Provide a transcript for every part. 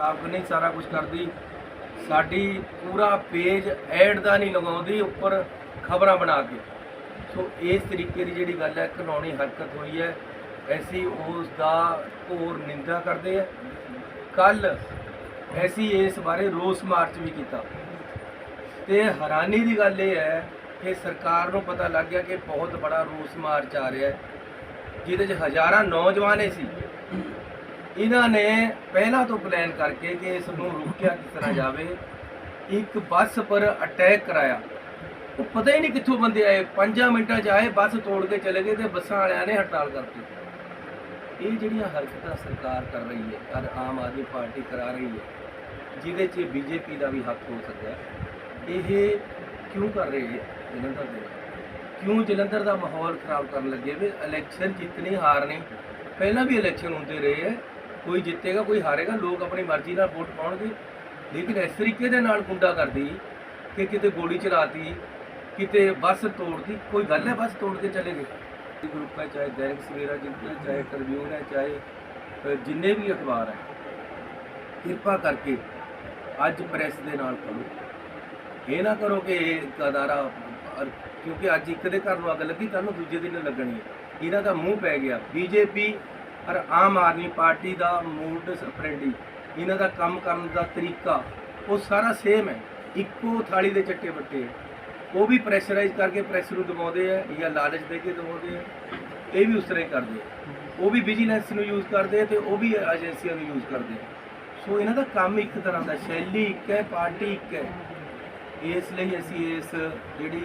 ਸਾਫ਼ ਨਹੀਂ ਸਾਰਾ ਕੁਝ ਕਰਦੀ। ਸਾਡੀ ਪੂਰਾ ਪੇਜ ਐਡ ਦਾ ਨਹੀਂ ਲਗਾਉਂਦੀ, ਉੱਪਰ ਖਬਰਾਂ ਬਣਾ ਕੇ। ਸੋ ਇਸ ਤਰੀਕੇ ਦੀ ਜਿਹੜੀ ਗੱਲ ਹੈ ਘਿਨਾਉਣੀ ਹਰਕਤ ਹੋਈ ਹੈ। ਐਸੀ ਉਸ ਦਾ ਘੋਰ ਨਿੰਦਾ ਕਰਦੇ ਆ ਕੱਲ ਐਸੀ ਇਸ ਬਾਰੇ ਰੋਸ ਮਾਰਚ ਵੀ ਕੀਤਾ। ਤੇ ਹੈਰਾਨੀ ਦੀ ਗੱਲ ਇਹ ਹੈ ਕਿ ਸਰਕਾਰ ਨੂੰ ਪਤਾ ਲੱਗ ਗਿਆ ਕਿ ਬਹੁਤ ਬੜਾ ਰੋਸ ਮਾਰਚ ਆ ਰਿਹਾ ਹੈ। ਜਿਹਦੇ 'ਚ ਹਜ਼ਾਰਾਂ ਨੌਜਵਾਨ ਹੀ ਸੀ। ਇਹਨਾਂ ਨੇ ਪਹਿਲਾਂ ਤੋਂ ਪਲਾਨ ਕਰਕੇ ਕਿ ਇਸ ਨੂੰ ਰੋਕਿਆ ਕਿਸ ਤਰ੍ਹਾਂ ਜਾਵੇ, ਇੱਕ ਬੱਸ ਪਰ ਅਟੈਕ ਕਰਾਇਆ। ਉਹ ਪਤਾ ਹੀ ਨਹੀਂ ਕਿੱਥੋਂ ਬੰਦੇ ਆਏ 5 ਮਿੰਟਾਂ 'ਚ ਆਏ, ਬੱਸ ਤੋੜ ਕੇ ਚਲੇ ਗਏ ਤੇ ਬੱਸਾਂ ਵਾਲਿਆਂ ਨੇ ਹੜਤਾਲ ਕਰਤੀ ਇਹ ਜਿਹੜੀਆਂ ਹਰਕਤਾਂ ਸਰਕਾਰ ਕਰ ਰਹੀ ਹੈ ਔਰ ਆਮ ਆਦਮੀ ਪਾਰਟੀ ਕਰਾ ਰਹੀ ਹੈ, ਜਿਹਦੇ 'ਚ ਬੀਜੇਪੀ ਦਾ ਵੀ ਹੱਕ ਹੋ ਸਕਦਾ ਇਹ ਕਿਉਂ ਕਰ ਰਹੇ ਹੈ ਜਲੰਧਰ ਦੇ? ਕਿਉਂ ਜਲੰਧਰ ਦਾ ਮਾਹੌਲ ਖਰਾਬ ਕਰਨ ਲੱਗੇ ਵੀ? ਇਲੈਕਸ਼ਨ ਜਿੱਤਣੀ ਹਾਰ ਨਹੀਂ ਪਹਿਲਾਂ ਵੀ ਇਲੈਕਸ਼ਨ ਹੁੰਦੇ ਰਹੇ ਹੈ। ਕੋਈ ਜਿੱਤੇਗਾ, ਕੋਈ ਹਾਰੇਗਾ, ਲੋਕ ਆਪਣੀ ਮਰਜ਼ੀ ਨਾਲ ਵੋਟ ਪਾਉਣਗੇ। ਲੇਕਿਨ ਇਸ ਤਰੀਕੇ ਦੇ ਨਾਲ ਗੁੰਡਾ ਕਰਦੀ ਕਿ ਕਿਤੇ ਗੋਲੀ ਚਲਾਤੀ, ਕਿਤੇ ਬੱਸ ਤੋੜਦੀ ਕੋਈ ਗੱਲ ਹੈ ਬੱਸ ਤੋੜ ਕੇ ਚਲੇ ਗਏ? ਗਰੁੱਪ ਹੈ, ਚਾਹੇ ਦੈਨਿਕ ਸਵੇਰਾ ਜਿੰਦਾ ਚਾਹੇ ਟ੍ਰਿਬਿਊਨ ਹੈ, ਚਾਹੇ ਜਿੰਨੇ ਵੀ ਅਖਬਾਰ ਹੈ। ਕਿਰਪਾ ਕਰਕੇ ਅੱਜ ਪ੍ਰੈਸ ਦੇ ਨਾਲ ਖੜੋ। ਇਹ ਨਾ ਕਰੋ ਕਿ ਇਹ ਅਦਾਰਾ ਕਿਉਂਕਿ ਅੱਜ ਇੱਕ ਦੇ ਘਰ ਨੂੰ ਅੱਗ ਲੱਗੀ ਕੱਲ ਨੂੰ ਦੂਜੇ ਦਿਨ ਲੱਗਣੀ ਹੈ। ਇਹਨਾਂ ਦਾ ਮੂੰਹ ਪੈ ਗਿਆ। ਬੀਜੇਪੀ ਪਰ ਆਮ ਆਦਮੀ ਪਾਰਟੀ ਦਾ ਮੂਡ ਸਪਰੈਂਡੀ। ਇਹਨਾਂ ਦਾ ਕੰਮ ਕਰਨ ਦਾ ਤਰੀਕਾ, ਉਹ ਸਾਰਾ ਸੇਮ ਹੈ। ਇੱਕੋ ਥਾਲੀ ਦੇ ਚੱਟੇ ਬੱਟੇ ਉਹ ਵੀ ਪ੍ਰੈਸ਼ਰਾਈਜ਼ ਕਰਕੇ ਪ੍ਰੈਸ ਨੂੰ ਦਬਾਉਂਦੇ ਆ ਜਾਂ ਲਾਲਚ ਦੇ ਕੇ ਦਬਾਉਂਦੇ ਆ। ਇਹ ਵੀ ਉਸ ਤਰ੍ਹਾਂ ਹੀ ਕਰਦੇ ਆ। ਉਹ ਵੀ ਵਿਜੀਲੈਂਸ ਨੂੰ ਯੂਜ਼ ਕਰਦੇ ਆ ਤੇ ਉਹ ਵੀ ਏਜੰਸੀਆਂ ਨੂੰ ਯੂਜ਼ ਕਰਦੇ ਆ। ਸੋ ਇਹਨਾਂ ਦਾ ਕੰਮ ਇੱਕ ਤਰ੍ਹਾਂ ਦਾ, ਸ਼ੈਲੀ ਇੱਕ ਹੈ, ਪਾਰਟੀ ਇੱਕ ਹੈ। ਇਸ ਲਈ ਅਸੀਂ ਇਸ ਜਿਹੜੀ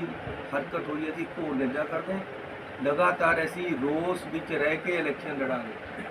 ਹਰਕਤ ਹੋਈ ਅਸੀਂ ਘੋਰ ਨਿੰਦਾ ਕਰਦੇ ਹਾਂ। ਲਗਾਤਾਰ ਅਸੀਂ ਰੋਸ ਵਿੱਚ ਰਹਿ ਕੇ ਇਲੈਕਸ਼ਨ ਲੜਾਂਗੇ।